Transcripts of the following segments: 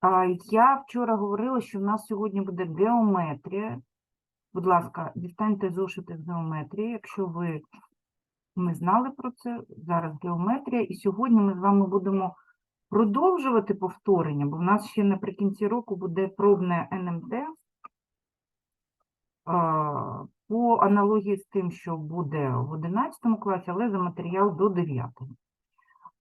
А, Я вчора говорила, що в нас сьогодні буде геометрія. Будь ласка, дістаньте зошити з геометрії, якщо ви не знали про це. Зараз геометрія. І сьогодні ми з вами будемо продовжувати повторення, бо в нас ще наприкінці року буде пробне НМТ. По аналогії з тим, що буде в 11 класі, але за матеріал до 9.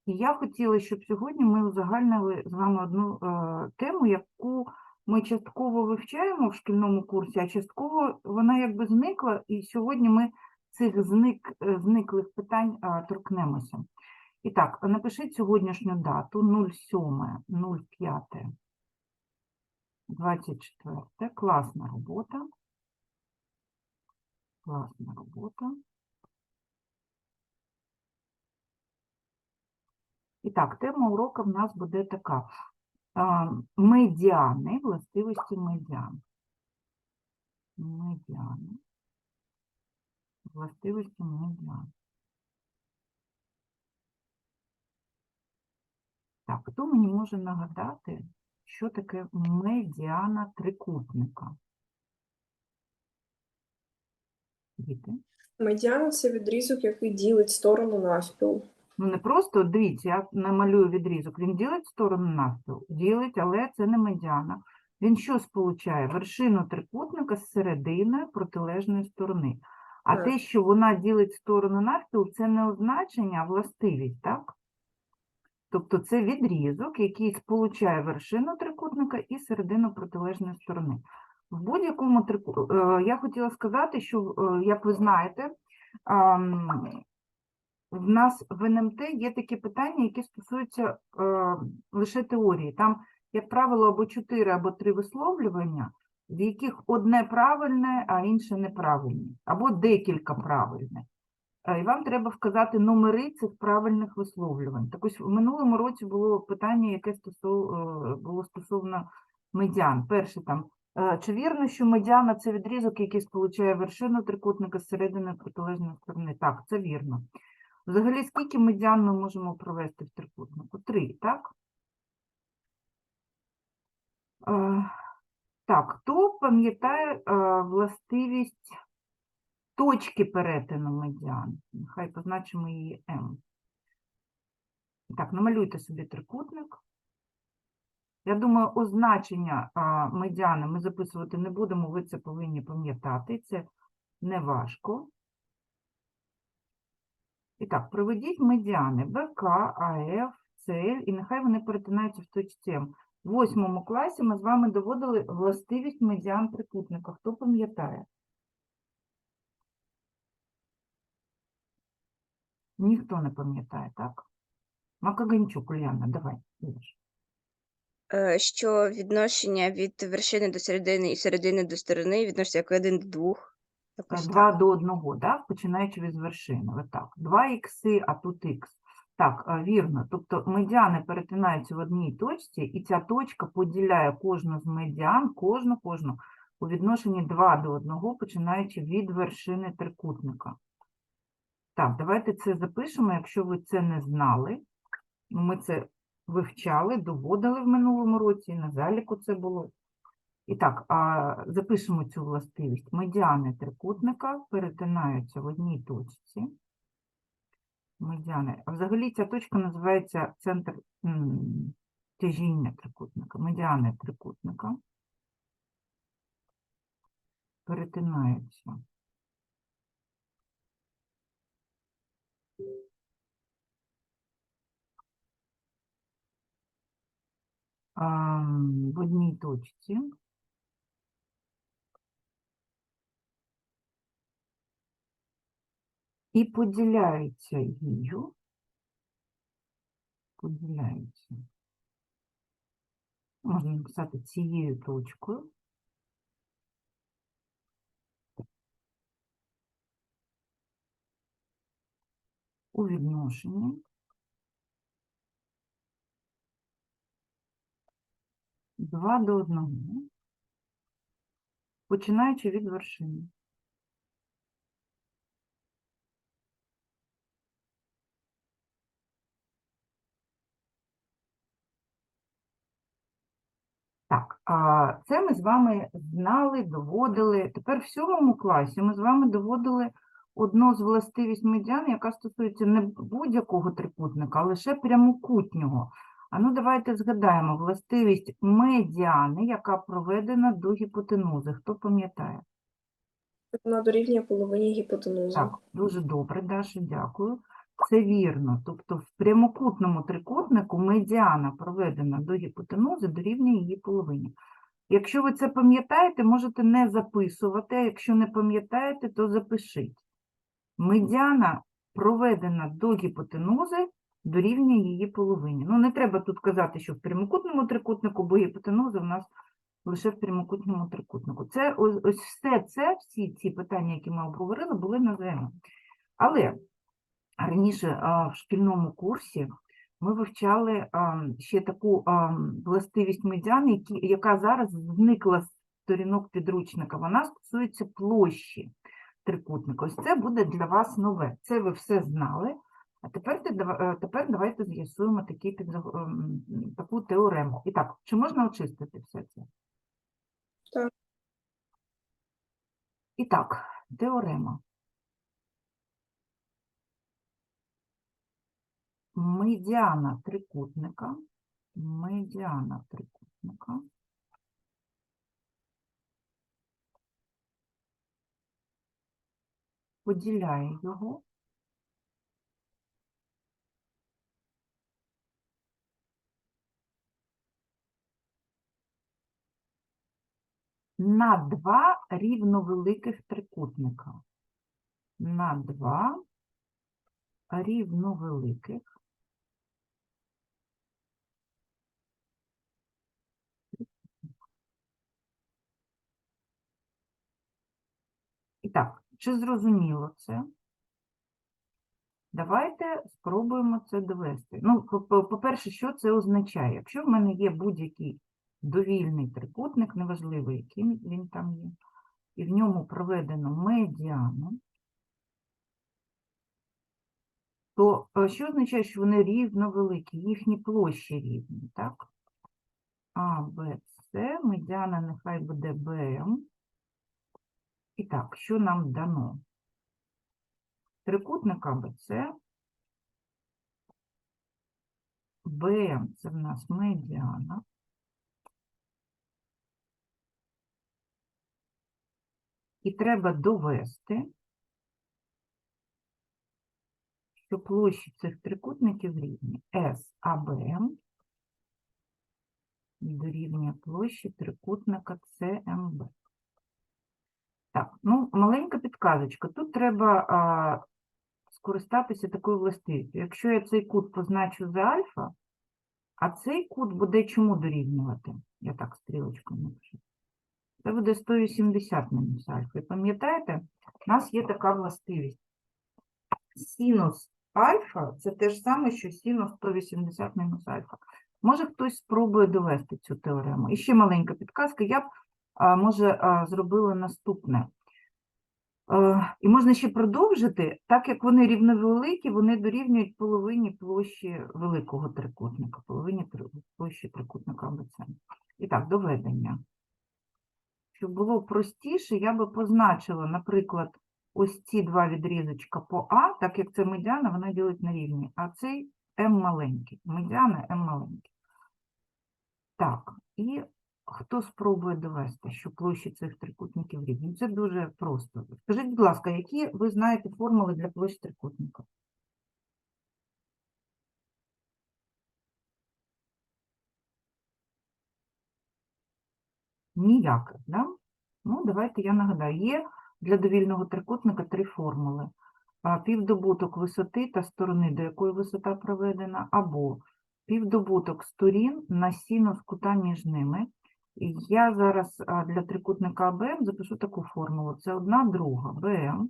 І я хотіла, щоб сьогодні ми узагальнили з вами одну е, тему, яку ми частково вивчаємо в шкільному курсі, а частково вона якби зникла, і сьогодні ми цих зник, е, зниклих питань е, торкнемося. І так, напишіть сьогоднішню дату 07, 05, 24. Класна робота. Класна робота. І так, тема уроку в нас буде така. Медіани, властивості медіан. Медіани. Властивості медіан. Так, хто мені може нагадати, що таке медіана трикутника? Діти? Медіана це відрізок, який ділить сторону навпіл. Ну, не просто, дивіться, я намалюю відрізок. Він ділить сторону навпіл? Ділить, але це не медіана. Він що сполучає? Вершину трикутника з серединою протилежної сторони. А Так. те, що вона ділить сторону навпіл, це не означення, а властивість, так? Тобто це відрізок, який сполучає вершину трикутника і середину протилежної сторони. В будь-якому трику... е, я хотіла сказати, що, е, як ви знаєте, в нас в НМТ є такі питання, які стосуються е, лише теорії. Там, як правило, або чотири, або три висловлювання, в яких одне правильне, а інше неправильне, або декілька правильних. Е, І вам треба вказати номери цих правильних висловлювань. Так ось в минулому році було питання, яке стосов... е, було стосовно медіан. Перше там, е, чи вірно, що медіана це відрізок, який сполучає вершину трикутника з серединою протилежної сторони? Так, це вірно. Взагалі, скільки медіан ми можемо провести в трикутнику? Три, так? Е, Так, хто пам'ятає е, властивість точки перетину медіан? Нехай позначимо її М. Так, намалюйте собі трикутник. Я думаю, означення а, медіани ми записувати не будемо, ви це повинні пам'ятати, це не важко. І так, проведіть медіани БК, АФ, ЦЛ, і нехай вони перетинаються в точці М. В восьмому класі ми з вами доводили властивість медіан прикутника. Хто пам'ятає? Ніхто не пам'ятає, так? Макаганчук, Ульяна, давай. Е, що відношення від вершини до середини і середини до сторони відноситься як один до двох. Якось 2 так. до одного, да? починаючи від вершини. Отак. 2х, а тут х. Так, е, вірно. Тобто медіани перетинаються в одній точці, і ця точка поділяє кожну з медіан, кожну, кожну у відношенні 2 до 1, починаючи від вершини трикутника. Так, давайте це запишемо, якщо ви це не знали. Ми це вивчали, доводили в минулому році, і на заліку це було. І так, запишемо цю властивість. Медіани трикутника перетинаються в одній точці. Медіани. Взагалі ця точка називається центр тяжіння трикутника. Медіани трикутника перетинаються. в одній точці. І поділяються її, поділяються. Можна написати цією точкою. У відношенні два до одного, починаючи від вершини. А, Це ми з вами знали, доводили. Тепер в сьомому класі ми з вами доводили одну з властивість медіани, яка стосується не будь-якого трикутника, а лише прямокутнього. А ну давайте згадаємо властивість медіани, яка проведена до гіпотенузи. Хто пам'ятає? Вона дорівнює половині гіпотенузи. Так, дуже добре, Даша, дякую. Це вірно. Тобто в прямокутному трикутнику медіана, проведена до гіпотенузи, дорівнює її половині. Якщо ви це пам'ятаєте, можете не записувати, а якщо не пам'ятаєте, то запишіть. Медіана, проведена до гіпотенузи, дорівнює її половині. Ну, не треба тут казати, що в прямокутному трикутнику, бо гіпотенуза в нас лише в прямокутному трикутнику. Це ось, ось все це, всі ці питання, які ми обговорили, були на ЗНО. Але раніше в шкільному курсі ми вивчали ще таку властивість медіани, яка зараз зникла з сторінок підручника. Вона стосується площі трикутника. Ось це буде для вас нове. Це ви все знали. А тепер, е, тепер давайте з'ясуємо ем, таку теорему. І так, чи можна очистити все це? Так. І так, теорема. Медіана трикутника, медіана трикутника. Поділяє його на два рівновеликих трикутника. На два рівновеликих І так, чи зрозуміло це? Давайте спробуємо це довести. Ну, по- по- по-перше, що це означає? Якщо в мене є будь-який довільний трикутник, неважливо, яким він там є, і в ньому проведено медіану, то е, що означає, що вони рівновеликі, їхні площі рівні, так? А, Б, С, медіана нехай буде БМ. І так, що нам дано? Трикутник АБЦ. БМ це в нас медіана. І треба довести, що площі цих трикутників рівні САБМ дорівнює площі трикутника СМБ. Так, ну, маленька підказочка. Тут треба а, скористатися такою властивістю. Якщо я цей кут позначу за альфа, а цей кут буде чому дорівнювати? Я так стрілочкою напишу. Це буде 180 мінус альфа. І пам'ятаєте, у нас є така властивість. Синус альфа це те ж саме, що синус 180 мінус альфа. Може хтось спробує довести цю теорему. І ще маленька підказка. Я б може, а, зробила наступне. Е, І можна ще продовжити, так як вони рівновеликі, вони дорівнюють половині площі великого трикутника, половині площі трикутника АБЦ. І так, доведення. Щоб було простіше, я би позначила, наприклад, ось ці два відрізочка по А, так як це медіана, вона ділить на рівні, а цей М маленький. Медіана М маленький. Так, і хто спробує довести, що площі цих трикутників рівні? Це дуже просто. Скажіть, будь ласка, які ви знаєте формули для площ трикутника? Ніяких, да? Ну, давайте я нагадаю. Є для довільного трикутника три формули. Півдобуток висоти та сторони, до якої висота проведена, або півдобуток сторін на синус кута між ними. Я зараз для трикутника АБМ запишу таку формулу. Це одна друга БМ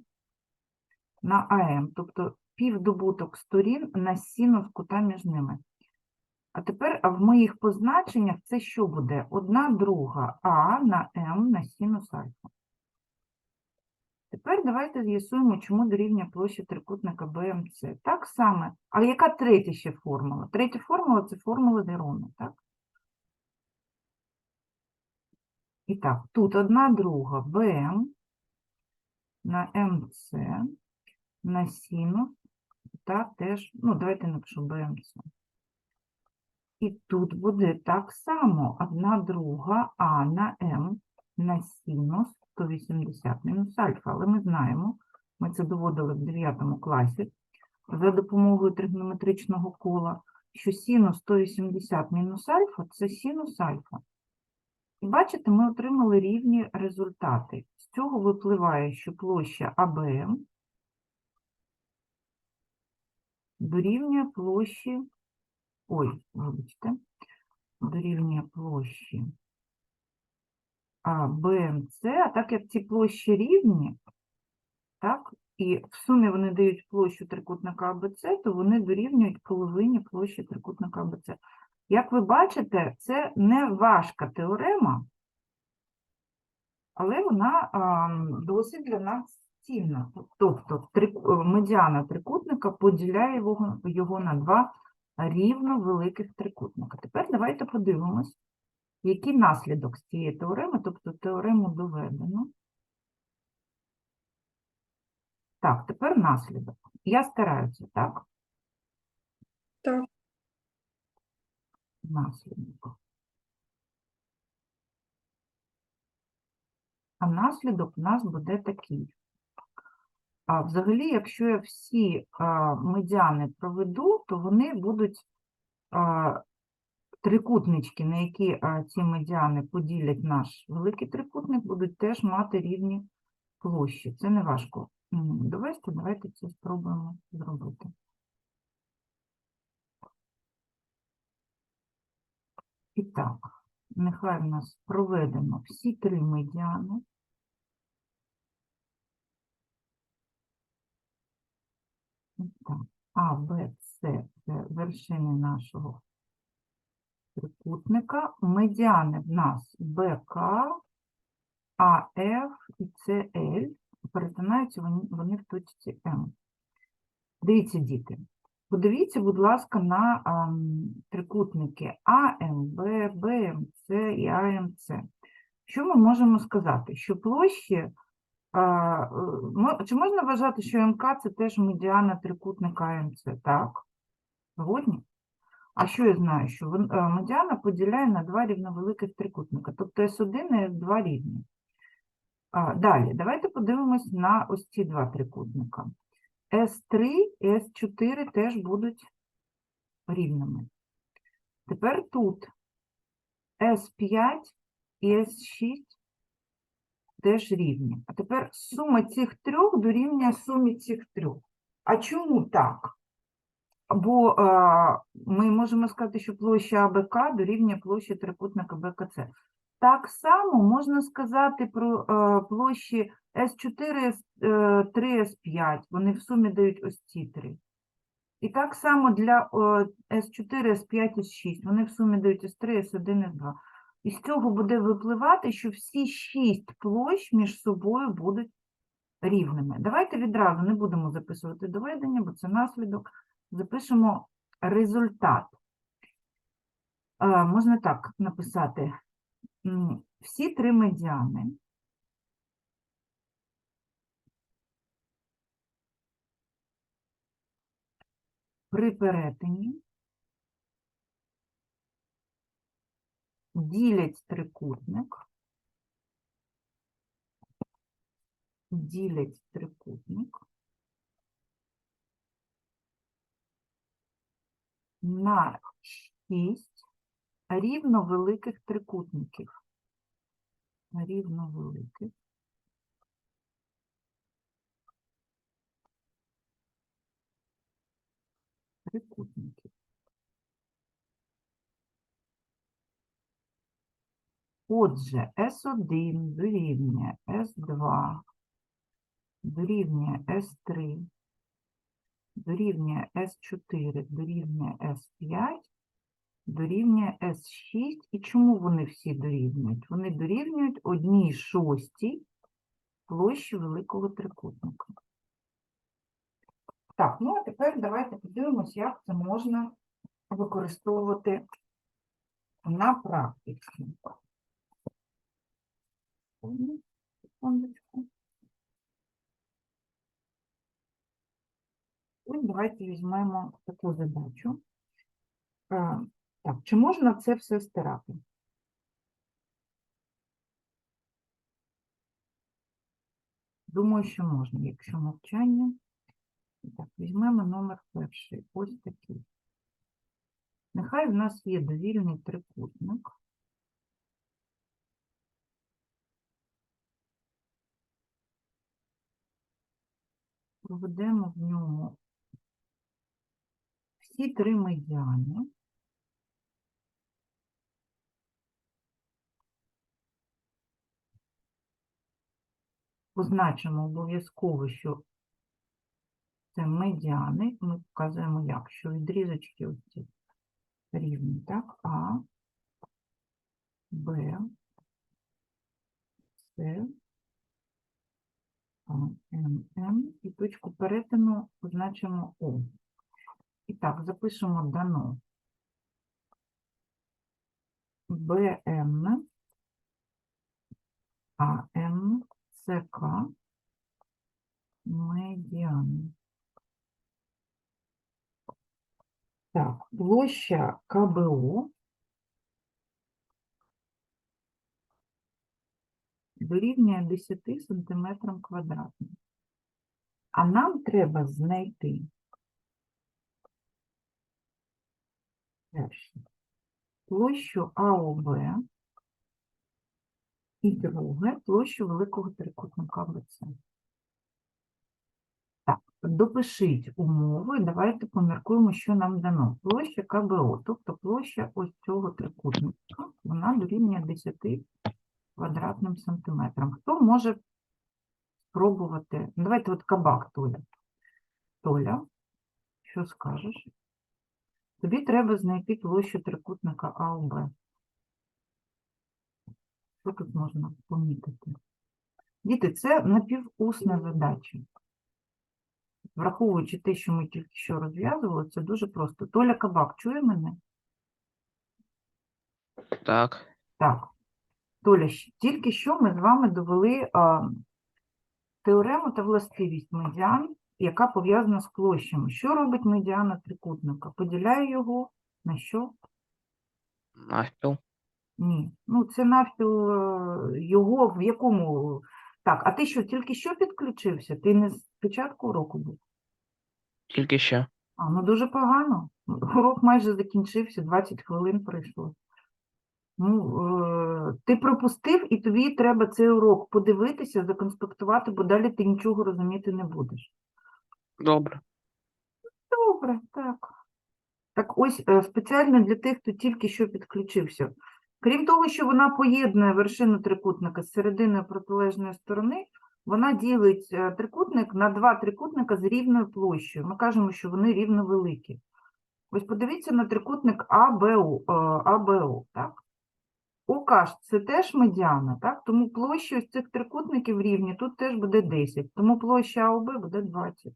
на АМ, тобто півдобуток сторін на синус кута між ними. А тепер в моїх позначеннях це що буде? Одна друга А на М на синус альфа. Тепер давайте з'ясуємо, чому дорівнює площа трикутника БМЦ. Так само. А яка третя ще формула? Третя формула це формула Дерона, так? І так, тут одна друга БМ на МЦ, на синус, та теж, ну, давайте напишу БМЦ. І тут буде так само одна друга А на М на синус 180 мінус альфа. Але ми знаємо, ми це доводили в 9 класі за допомогою тригонометричного кола, що синус 180 мінус альфа – це синус альфа. Бачите, ми отримали рівні результати. З цього випливає, що площа АБМ дорівнює площі, ой, вибачте, дорівнює площі а, а так як ці площі рівні, так, і в сумі вони дають площу трикутника АБЦ, то вони дорівнюють половині площі трикутника АБЦ. Як ви бачите, це не важка теорема, але вона досить для нас цінна. Тобто медіана трикутника поділяє його, його на два рівно великих трикутника. Тепер давайте подивимось, який наслідок з цієї теореми, тобто теорему доведено. Так, тепер наслідок. Я стараюся, так? Так. Наслідок. А наслідок у нас буде такий. А взагалі, якщо я всі а, медіани проведу, то вони будуть а, трикутнички, на які а, ці медіани поділять наш великий трикутник, будуть теж мати рівні площі. Це не важко довести. Давайте це спробуємо зробити. І так, нехай в нас проведено всі три медіани. А, Б, С – це вершини нашого трикутника. Медіани в нас БК, АФ і СЛ. Перетинаються вони в точці М. Дивіться, діти. Подивіться, будь ласка, на ам, трикутники АМБ, БМЦ і АМЦ. Що ми можемо сказати? Що площі, а, е, чи можна вважати, що МК це теж медіана трикутника АМЦ? Так? Згодні? А що я знаю? Що е, медіана поділяє на два рівновеликих трикутника, тобто С1 і С2 рівні. А, Далі, давайте подивимось на ось ці два трикутника. С3 і С4 теж будуть рівними. Тепер тут С5 і С6 теж рівні. А тепер сума цих трьох дорівнює сумі цих трьох. А чому так? Бо а, ми можемо сказати, що площа АБК дорівнює площі трикутника БКЦ. Так само можна сказати про е, площі С4, С3, С5. Вони в сумі дають ось ці три. І так само для С4, С5, С6. Вони в сумі дають С3, С1, С2. І з цього буде випливати, що всі шість площ між собою будуть рівними. Давайте відразу не будемо записувати доведення, бо це наслідок. Запишемо результат. Е, Можна так написати. Всі три медіани. При перетині. Ділять трикутник, ділять трикутник. На 6 рівновеликих трикутників. Рівновеликих. Трикутників. Отже, С1 дорівнює С2, дорівнює С3, дорівнює С4, дорівнює С5, дорівнює С6. І чому вони всі дорівнюють? Вони дорівнюють одній шостій площі великого трикутника. Так, ну а тепер давайте подивимось, як це можна використовувати на практиці. Секундочку. Ось давайте візьмемо таку задачу. Так, чи можна це все стирати? Думаю, що можна, якщо мовчання. Так, візьмемо номер перший. Ось такий. Нехай в нас є довільний трикутник. Проведемо в ньому всі три медіани. Позначимо обов'язково, що це медіани. Ми показуємо як, що відрізочки ось ці рівні, так? А, Б, С, А, М, М. І точку перетину позначимо О. І так, запишемо дано. БМ, АМ, СК, медіани. Так, площа КБО дорівнює 10 сантиметрам квадратним. А нам треба знайти площу АОБ і друге площу великого трикутника БЦ. Так, допишіть умови, давайте поміркуємо, що нам дано. Площа КБО, тобто площа ось цього трикутника, вона дорівнює 10 квадратним сантиметрам. Хто може спробувати? Давайте от кабак Толя. Толя, що скажеш? Тобі треба знайти площу трикутника АОБ. Що тут можна помітити? Діти, це напівусна задача. Враховуючи те, що ми тільки що розв'язували, це дуже просто. Толя Кабак, чує мене? Так. Так. Толя, тільки що ми з вами довели а, теорему та властивість медіан, яка пов'язана з площами. Що робить медіана трикутника? Поділяє його на що? Навпіл. Ні. Ну, це навпіл е, його в якому. Так, а ти що, тільки що підключився? Ти не з початку уроку був? Тільки що. А, ну дуже погано. Урок майже закінчився, 20 хвилин пройшло. Ну, е, ти пропустив, і тобі треба цей урок подивитися, законспектувати, бо далі ти нічого розуміти не будеш. Добре. Добре, так. Так ось е, спеціально для тих, хто тільки що підключився. Крім того, що вона поєднує вершину трикутника з серединою протилежної сторони, вона ділить е, трикутник на два трикутника з рівною площею. Ми кажемо, що вони рівновеликі. Ось подивіться на трикутник АБО, е, АБО так? ОК це теж медіана, так? Тому площа ось цих трикутників рівні, тут теж буде 10, тому площа АОБ буде 20.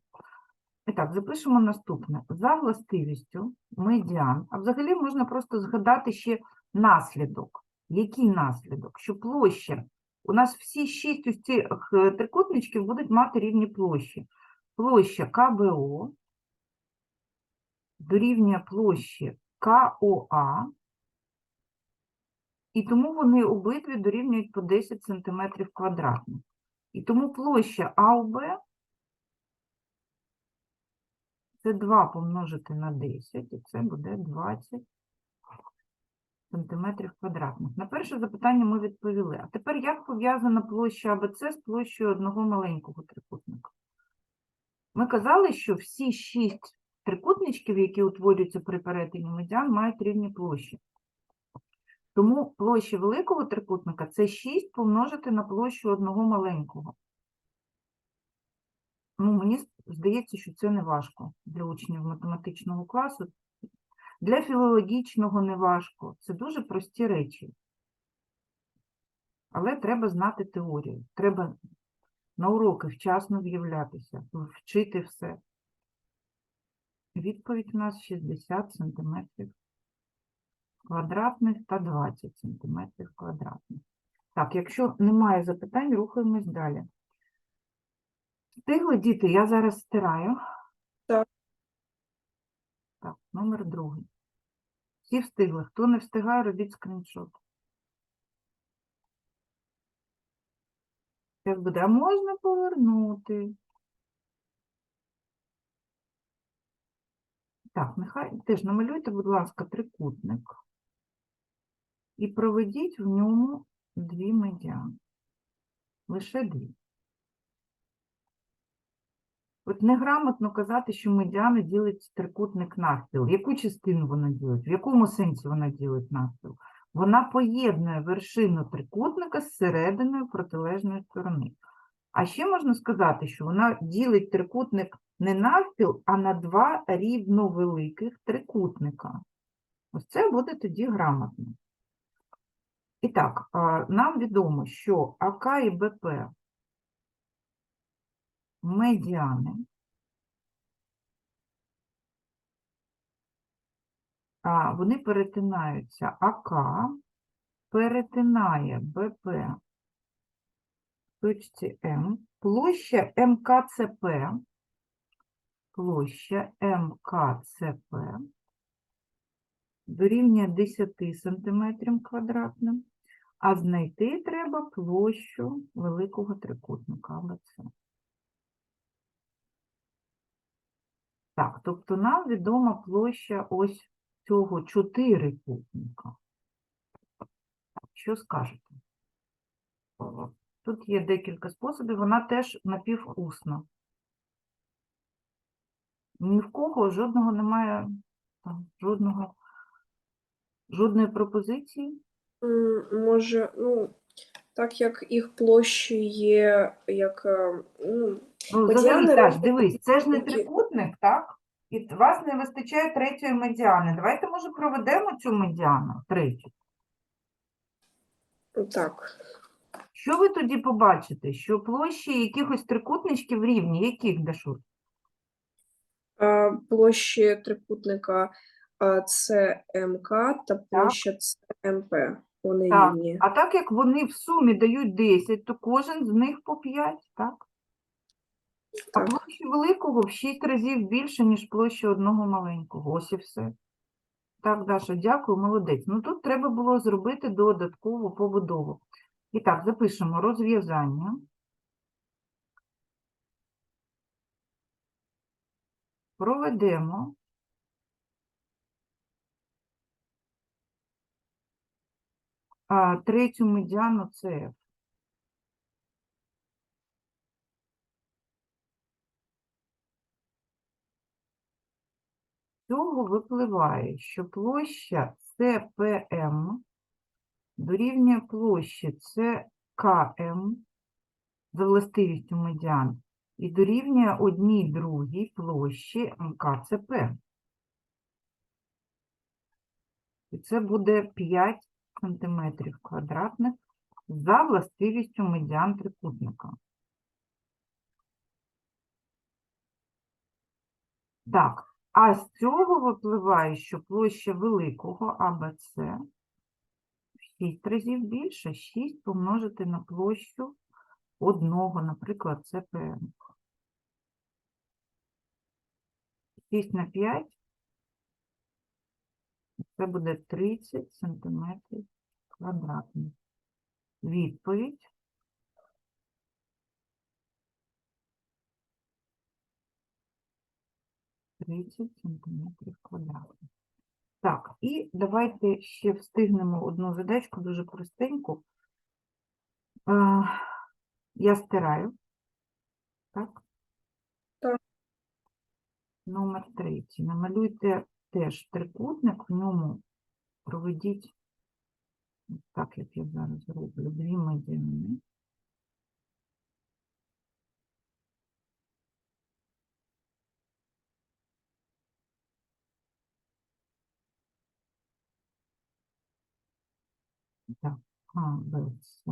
І так, запишемо наступне. За властивістю медіан, а взагалі можна просто згадати ще наслідок. Який наслідок? Що площа, у нас всі шість ось цих е, трикутничків будуть мати рівні площі. Площа КБО дорівнює площі КОА, і тому вони обидві дорівнюють по 10 см квадратних. І тому площа АОБ це 2 помножити на 10, і це буде 20 сантиметрів квадратних. На перше запитання ми відповіли. А тепер як пов'язана площа АБЦ з площею одного маленького трикутника? Ми казали, що всі шість трикутничків, які утворюються при перетині медіан, мають рівні площі. Тому площа великого трикутника це 6 помножити на площу одного маленького. Ну, мені здається, що це не важко для учнів математичного класу. Для філологічного не важко. Це дуже прості речі. Але треба знати теорію. Треба на уроки вчасно в'являтися, вчити все. Відповідь у нас 60 сантиметрів квадратних та 20 сантиметрів квадратних. Так, якщо немає запитань, рухаємось далі. Встигли, діти, я зараз стираю. Номер другий. Всі встигли. Хто не встигає, робіть скріншот. Зараз буде, а можна повернути. Так, нехай теж намалюйте, будь ласка, трикутник. І проведіть в ньому дві медіани. Лише дві. От неграмотно казати, що медіана ділить трикутник навпіл. Яку частину вона ділить? В якому сенсі вона ділить навпіл? Вона поєднує вершину трикутника з серединою протилежної сторони. А ще можна сказати, що вона ділить трикутник не навпіл, а на два рівновеликих трикутника. Ось це буде тоді грамотно. І так, нам відомо, що АК і БП медіани. А, вони перетинаються АК, перетинає БП в точці М, площа МКЦП, площа МКЦП дорівнює 10 см квадратним, а знайти треба площу великого трикутника АБЦ. Так, тобто нам відома площа ось цього чотирикутника. Що скажете? Тут є декілька способів, вона теж напівусна. Ні в кого жодного немає, там, жодного, жодної пропозиції. Може, ну, так як їх площі є, як е, ну, Ну, взагалі, роблять дивись, це ж не трикутник, так? І вас не вистачає третьої медіани. Давайте, може, проведемо цю медіану, третю. так. Що ви тоді побачите? Що площі якихось трикутничків рівні, яких, Дашур? А, площі трикутника це МК та площа це МП. Вони Так. рівні. А так як вони в сумі дають 10, то кожен з них по 5, так? А Так. площа великого в 6 разів більше, ніж площа одного маленького. Ось і все. Так, Даша, дякую, молодець. Ну тут треба було зробити додаткову побудову. І так, запишемо розв'язання. Проведемо а, третю медіану ЦФ. З цього випливає, що площа ЦПМ дорівнює площі ЦКМ за властивістю медіан і дорівнює одній другій площі МКЦП. І це буде 5 сантиметрів квадратних за властивістю медіан трикутника. Так, а з цього випливає, що площа великого АБЦ в 6 разів більше. 6 помножити на площу одного, наприклад, ЦПМ. 6 на 5 це буде 30 сантиметрів квадратних. Відповідь. Тридцять сантиметрів квадратних. Так, і давайте ще встигнемо одну задачку дуже простеньку. Я стираю. Так? Так. Номер третій. Намалюйте теж трикутник, в ньому проведіть, так як я зараз роблю, дві медіани. Так, А, Б, С,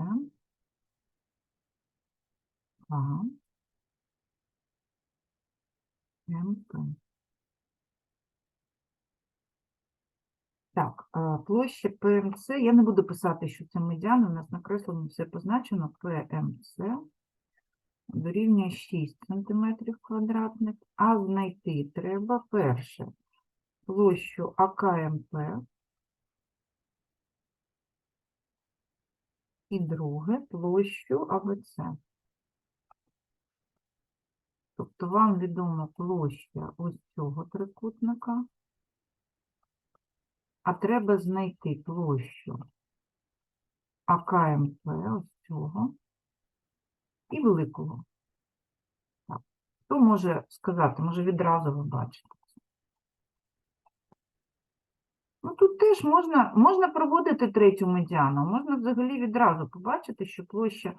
А, М, П. Так, площа ПМЦ. Я не буду писати, що це медіан, у нас накреслено все позначено. ПМЦ дорівнює 6 см квадратних, а знайти треба перше площу АКМП і друге площу АВЦ. Тобто вам відома площа ось цього трикутника, а треба знайти площу АКМП ось цього і великого. Так. Хто може сказати, може відразу ви бачите? Ну, тут теж можна, можна проводити третю медіану, можна взагалі відразу побачити, що площа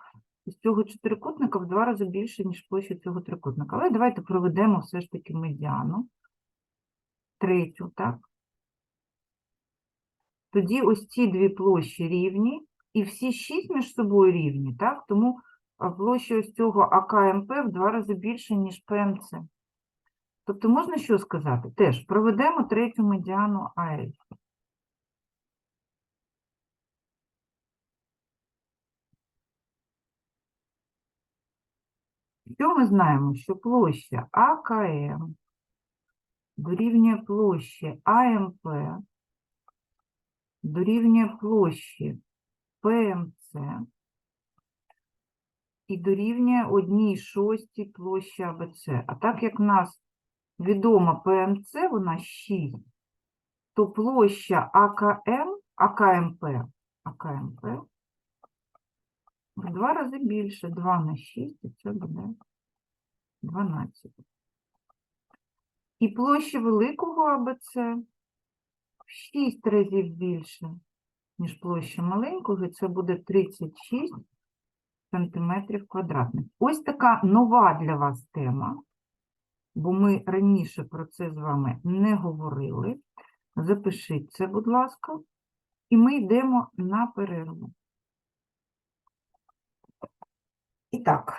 з цього чотирикутника в два рази більше, ніж площа цього трикутника. Але давайте проведемо все ж таки медіану. Третю, так? Тоді ось ці дві площі рівні, і всі шість між собою рівні, так? Тому площа ось цього АКМП в два рази більше, ніж ПМЦ. Тобто можна що сказати? Теж проведемо третю медіану АЛ. Що ми знаємо? Що площа АКМ дорівнює площі АМП, дорівнює площі ПМЦ і дорівнює 1 шостій площі АБЦ. А так як в нас відома ПМЦ, вона 6, то площа АКМ, АКМП, АКМП в два рази більше. 2 на 6, і це буде 12. І площа великого АБЦ в 6 разів більше, ніж площа маленького, і це буде 36 сантиметрів квадратних. Ось така нова для вас тема, бо ми раніше про це з вами не говорили. Запишіть це, будь ласка, і ми йдемо на перерву. І так,